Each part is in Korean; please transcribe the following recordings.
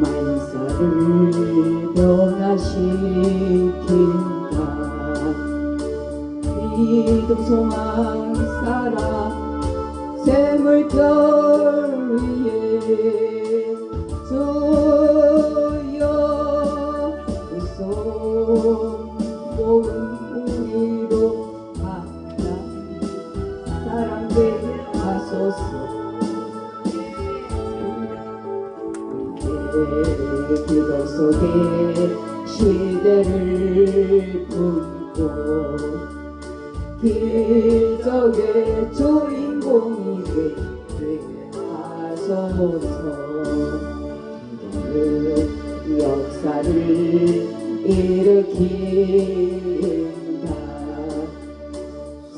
만사를 변화시킨다 믿음 소망 살아 샘물결 위에 주여 손 모은 우리로 하나님 사랑되게 하소서. 기적의 주인공 하소서 그 역사를 일으킨다.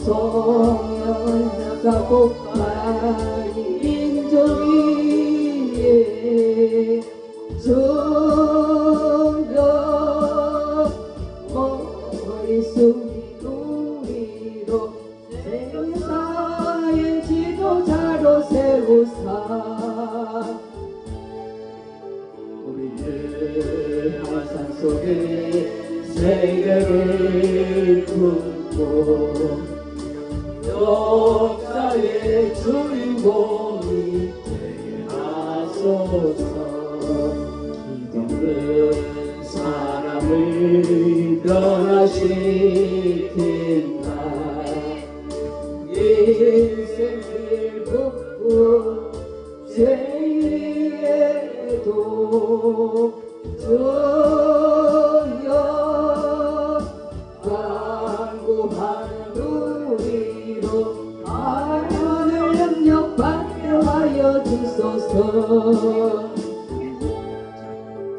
성령과 복파이 세계를 품고 역사의 주인공이 되게 하소서. 기도는 사람을 변화시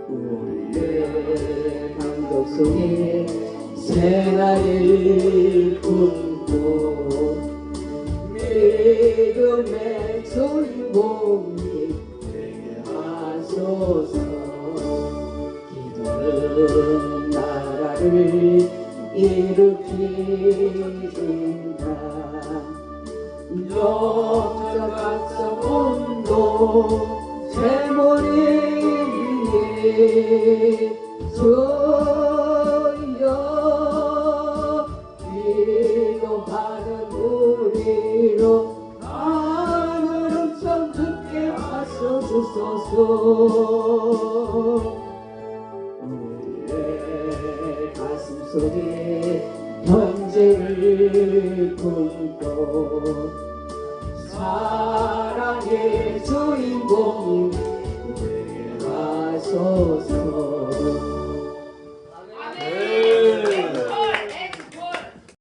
우리의 감독 속에 생활을 품고 믿음의 주인공이 되게 하소서. 기도는 나라를 일으킨다 역사각성 온도 세모리 위에 주여 기도하는 우리로 하늘은 참 듣게 하소서 우리의 가슴 속에 현재를 품고 사랑의 주인공 되게 하소서